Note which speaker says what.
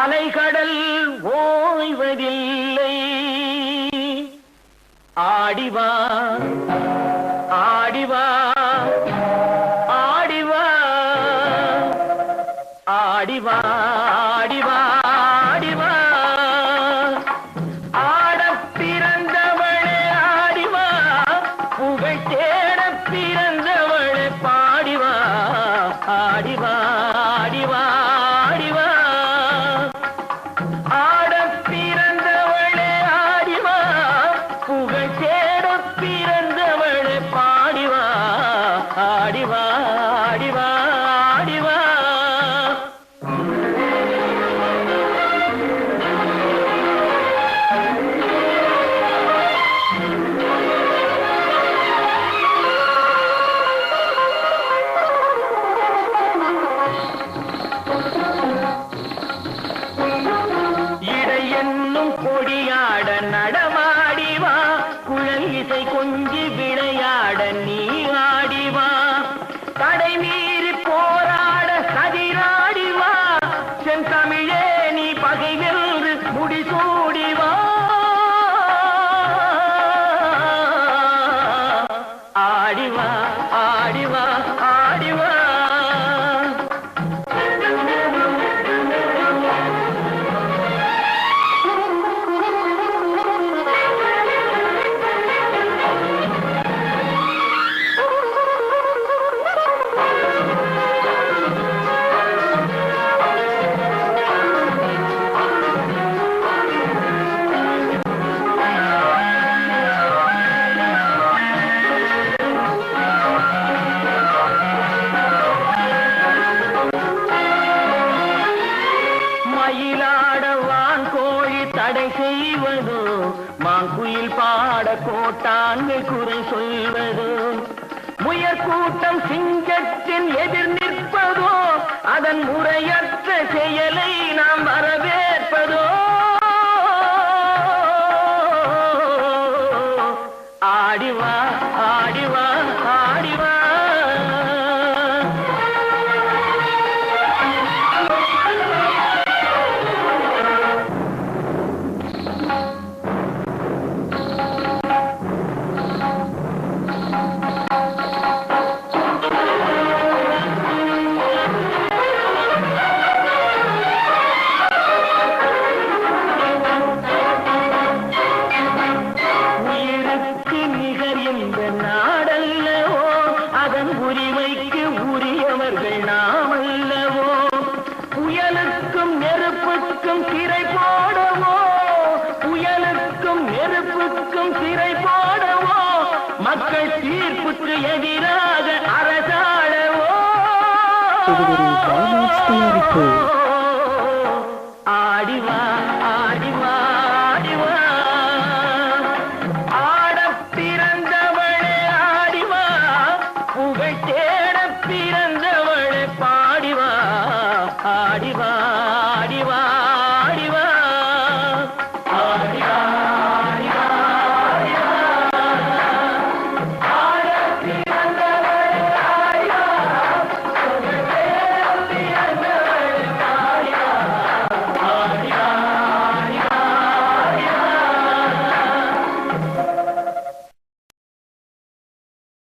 Speaker 1: அலைகடல் ஓய்வதில்லை. ஆடிவா ஆடிவா ஆடிவா ஆடிவா ஆடிவா ஆடிவா. ஆட பிறந்தவளே ஆடிவா புகழ் தேட பிறந்தவளே பாடிவா ஆடிவா. உண்ணும் கொடியாட நடமாடிவா. குழல் இசை கொஞ்சி விளையாட நீ ஆடிவா. மாங்குயில் பாட கோட்டான்மை குறை சொல்வதோ. முயற் கூட்டம் சிங்கத்தின் எதிர் நிற்பதோ அதன் முறையற்ற செயலை நாம் வரவேற்பதோ. ஆடிவா புயலுக்கும் நெருப்புக்கும் சிறை போடவோ? புயலுக்கும் நெருப்புக்கும் சிறை போடவோ? மக்கள் தீர்ப்புக்கு எதிராக அரசாளவோ